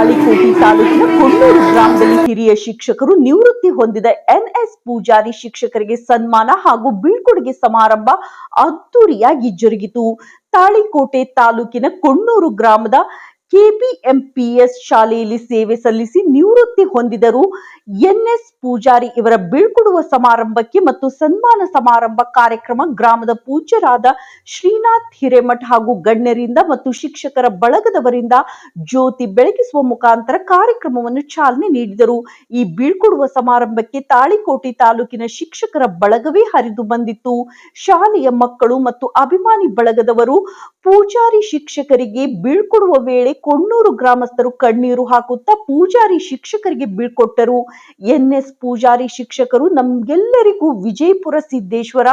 ಕೊಣ್ಣೂರು ಗ್ರಾಮದಲ್ಲಿ ಹಿರಿಯ ಶಿಕ್ಷಕರು ನಿವೃತ್ತಿ ಹೊಂದಿದ ಎನ್ಎಸ್ ಪೂಜಾರಿ ಶಿಕ್ಷಕರಿಗೆ ಸನ್ಮಾನ ಹಾಗೂ ಬೀಳ್ಕೊಡುಗೆ ಸಮಾರಂಭ ಅದ್ದೂರಿಯಾಗಿ ಜರುಗಿತು. ತಾಳಿಕೋಟೆ ತಾಲೂಕಿನ ಕೊಣ್ಣೂರು ಗ್ರಾಮದ ಕೆಬಿಎಂಪಿಎಸ್ ಶಾಲೆಯಲ್ಲಿ ಸೇವೆ ಸಲ್ಲಿಸಿ ನಿವೃತ್ತಿ ಹೊಂದಿದರು ಎನ್ಎಸ್ ಪೂಜಾರಿ ಇವರ ಬೀಳ್ಕೊಡುವ ಸಮಾರಂಭಕ್ಕೆ ಮತ್ತು ಸನ್ಮಾನ ಸಮಾರಂಭ ಕಾರ್ಯಕ್ರಮ ಗ್ರಾಮದ ಪೂಜ್ಯರಾದ ಶ್ರೀನಾಥ್ ಹಿರೇಮಠ್ ಹಾಗೂ ಗಣ್ಯರಿಂದ ಮತ್ತು ಶಿಕ್ಷಕರ ಬಳಗದವರಿಂದ ಜ್ಯೋತಿ ಬೆಳಗಿಸುವ ಮುಖಾಂತರ ಕಾರ್ಯಕ್ರಮವನ್ನು ಚಾಲನೆ ನೀಡಿದರು. ಈ ಬೀಳ್ಕೊಡುವ ಸಮಾರಂಭಕ್ಕೆ ತಾಳಿಕೋಟೆ ತಾಲೂಕಿನ ಶಿಕ್ಷಕರ ಬಳಗವೇ ಹರಿದು ಬಂದಿತ್ತು. ಶಾಲೆಯ ಮಕ್ಕಳು ಮತ್ತು ಅಭಿಮಾನಿ ಬಳಗದವರು ಪೂಜಾರಿ ಶಿಕ್ಷಕರಿಗೆ ಬೀಳ್ಕೊಡುವ ವೇಳೆ ಕೊಣ್ಣೂರು ಗ್ರಾಮಸ್ಥರು ಕಣ್ಣೀರು ಹಾಕುತ್ತಾ ಪೂಜಾರಿ ಶಿಕ್ಷಕರಿಗೆ ಬೀಳ್ಕೊಟ್ಟರು. ಎನ್ ಎಸ್ ಪೂಜಾರಿ ಶಿಕ್ಷಕರು ನಮ್ಗೆಲ್ಲರಿಗೂ ವಿಜಯಪುರ ಸಿದ್ದೇಶ್ವರ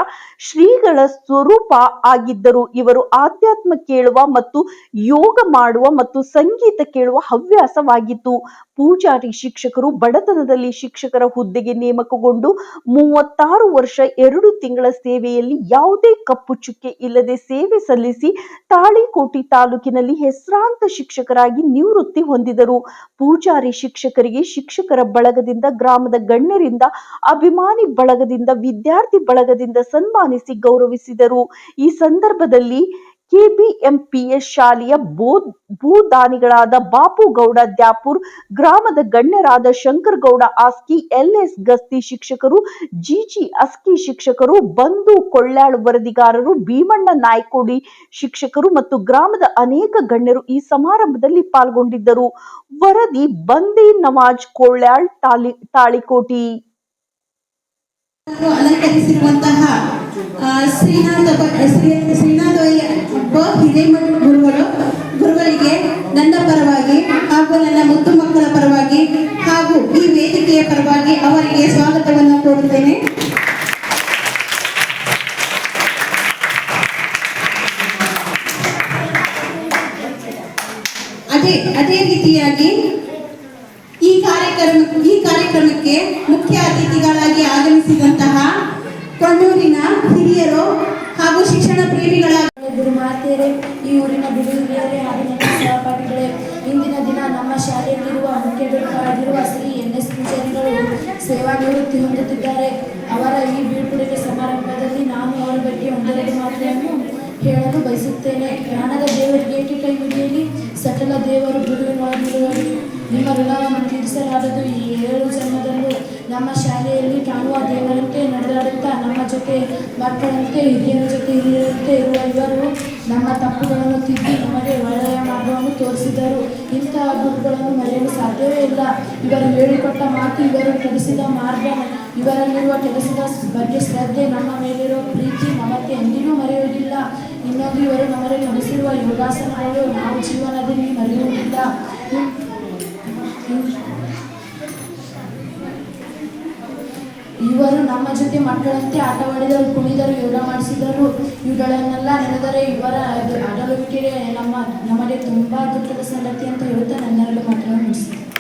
ಶ್ರೀಗಳ ಸ್ವರೂಪ ಆಗಿದ್ದರು. ಇವರು ಆಧ್ಯಾತ್ಮ ಕೇಳುವ ಮತ್ತು ಯೋಗ ಮಾಡುವ ಮತ್ತು ಸಂಗೀತ ಕೇಳುವ ಹವ್ಯಾಸವಾಗಿತ್ತು. ಪೂಜಾರಿ ಶಿಕ್ಷಕರು ಬಡತನದಲ್ಲಿ ಶಿಕ್ಷಕರ ಹುದ್ದೆಗೆ ನೇಮಕಗೊಂಡು ಮೂವತ್ತಾರು ವರ್ಷ ಎರಡು ತಿಂಗಳ ಸೇವೆಯಲ್ಲಿ ಯಾವುದೇ ಕಪ್ಪು ಚುಕ್ಕೆ ಇಲ್ಲದೆ ಸೇವೆ ಸಲ್ಲಿಸಿ ತಾಳಿಕೋಟಿ ತಾಲೂಕಿನಲ್ಲಿ ಹೆಸರಾಂತ ಶಿಕ್ಷಕರಾಗಿ ನಿವೃತ್ತಿ ಹೊಂದಿದರು ಪೂಜಾರಿ ಶಿಕ್ಷಕರಿಗೆ ಶಿಕ್ಷಕರ ಬಳಗದಿಂದ ಗ್ರಾಮದ ಗಣ್ಯರಿಂದ, ಅಭಿಮಾನಿ ಬಳಗದಿಂದ ವಿದ್ಯಾರ್ಥಿ ಬಳಗದಿಂದ ಸನ್ಮಾನಿಸಿ ಗೌರವಿಸಿದರು. ಈ ಸಂದರ್ಭದಲ್ಲಿ ಕೆಬಿಎಂಪಿಎಸ್ ಶಾಲೆಯ ಭೂ, ಭೂದಾನಿಗಳಾದ ಬಾಪುಗೌಡ ದ್ಯಾಪುರ್, ಗ್ರಾಮದ ಗಣ್ಯರಾದ ಶಂಕರ್ ಗೌಡ ಆಸ್ಕಿ, ಎಲ್ಎಸ್ ಗಸ್ತಿ ಶಿಕ್ಷಕರು, ಜಿಜಿ ಅಸ್ಕಿ ಶಿಕ್ಷಕರು, ಬಂಧು ಕೊಳ್ಳಾಳ್ ವರದಿಗಾರರು, ಭೀಮಣ್ಣ ನಾಯ್ಕೋಡಿ ಶಿಕ್ಷಕರು ಮತ್ತು ಗ್ರಾಮದ ಅನೇಕ ಗಣ್ಯರು ಈ ಸಮಾರಂಭದಲ್ಲಿ ಪಾಲ್ಗೊಂಡಿದ್ದರು. ವರದಿ ಬಂದಿ ನವಾಜ್ ಕೊಳ್ಳಾಳ್ ತಾಳಿ ತಾಳಿಕೋಟಿ. ಶ್ರೀನಾಥ ಶ್ರೀನಾಥ ಹಿರೇಮಠ ಗುರುಗಳು, ಗುರುಗಳಿಗೆ ನನ್ನ ಪರವಾಗಿ ಹಾಗೂ ನನ್ನ ಮುದ್ದು ಮಕ್ಕಳ ಪರವಾಗಿ ಹಾಗೂ ಈ ವೇದಿಕೆಯ ಪರವಾಗಿ ಅವರಿಗೆ ಸ್ವಾಗತವನ್ನು ಕೋರುತ್ತೇನೆ. ಅದೇ ಅದೇ ರೀತಿಯಾಗಿ ಈ ಕಾರ್ಯಕ್ರಮ ಈ ಕಾರ್ಯಕ್ರಮಕ್ಕೆ ಮುಖ್ಯ ಅತಿಥಿಗಳಾಗಿ ಆಗಮಿಸಿದಂತಹ ಕೊಂಡೂರಿನ ಹಿರಿಯರು ಹಾಗೂ ಶಿಕ್ಷಣ ಪ್ರೇಮಿಗಳಾದ ಗುರುಮಾತೆಯರೇ ಈ ಊರಿನ ಬಿಡುಗಡೆ ಹಾಗೂ ಸಹಪಾಠಿಗಳೇ, ಇಂದಿನ ದಿನ ನಮ್ಮ ಶಾಲೆಯಲ್ಲಿರುವ ಮುಖ್ಯ ಬೇಕಾಗಿರುವ ಶ್ರೀ ಎನ್ ಎಸ್ ಪೂಜಾರಿಗಳು ಸೇವಾ ನಿವೃತ್ತಿ ಹೊಂದುತ್ತಿದ್ದಾರೆ. ಅವರ ಈ ಬೀಳ್ಕೊಡುಗೆ ಸಮಾರಂಭದಲ್ಲಿ ನಾನು ಅವರ ಬಗ್ಗೆ ಒಂದೆರಡು ಮಾತ್ರೆಯನ್ನು ಹೇಳಲು ಬಯಸುತ್ತೇನೆ. ಜ್ಞಾನದ ದೇವರಿಗೆ ಏಕೆ ಕೈ ಸಕಲ ದೇವರು ಗುರುವಿನೊಳಗಿರುವರು ನಿಮ್ಮ ಋಣವನ್ನು ತೀರಿಸಲಾರದು. ಈ ಏಳು ಜನ್ಮದಲ್ಲೂ ನಮ್ಮ ಶಾಲೆಯಲ್ಲಿ ಕಾಣುವ ದೇವರಂತೆ ನಡೆದಾಡುತ್ತಾ, ನಮ್ಮ ಜೊತೆ ಮಕ್ಕಳಂತೆ ಹಿರಿಯರ ಜೊತೆ ಹಿರಿಯರಂತೆ ಇರುವ ಇವರು ನಮ್ಮ ತಪ್ಪುಗಳನ್ನು ತಿದ್ದಿ ನಮಗೆ ಒಳ್ಳೆಯ ಮಾರ್ಗವನ್ನು ತೋರಿಸಿದರು. ಇಂತಹ ಗುರುಗಳನ್ನು ಮರೆಯಲು ಸಾಧ್ಯವೇ ಇಲ್ಲ. ಇವರು ಹೇಳಿಕೊಟ್ಟ ಮಾತು, ಇವರು ಕಲಿಸಿದ ಮಾರ್ಗ ಇವರಲ್ಲಿರುವ ಕೆಲಸದ ಬಗ್ಗೆ ಶ್ರದ್ಧೆ, ನಮ್ಮ ಮೇಲಿರುವ ಪ್ರೀತಿ ಮಮತೆ ಎಂದಿಗೂ ಮರೆಯುವುದಿಲ್ಲ. ಇನ್ನೊಂದು, ಇವರು ನಮಗೆ ನಡೆಸಿರುವ ಯೋಗಾಸನಗಳು ನಾವು ಜೀವನದಲ್ಲಿ ಮರೆಯುವುದಿಲ್ಲ. ಇವರು ನಮ್ಮ ಜೊತೆ ಮಕ್ಕಳಂತೆ ಆಟವಾಡಿದರು ಕುಣಿದರು, ಯೋಗ ಮಾಡಿಸಿದರು. ಇವುಗಳನ್ನೆಲ್ಲ ನೆನೆದರೆ ಇವರ ಆಡಳುವಿಕೆಗೆ ನಮ್ಮ ನಮಗೆ ತುಂಬ ದುಃಖದ ಸಂಗತಿ ಅಂತ ಹೇಳುತ್ತಾ ನನ್ನೆರಡು ಮಾತುಗಳನ್ನು ಮುಗಿಸಿದೆ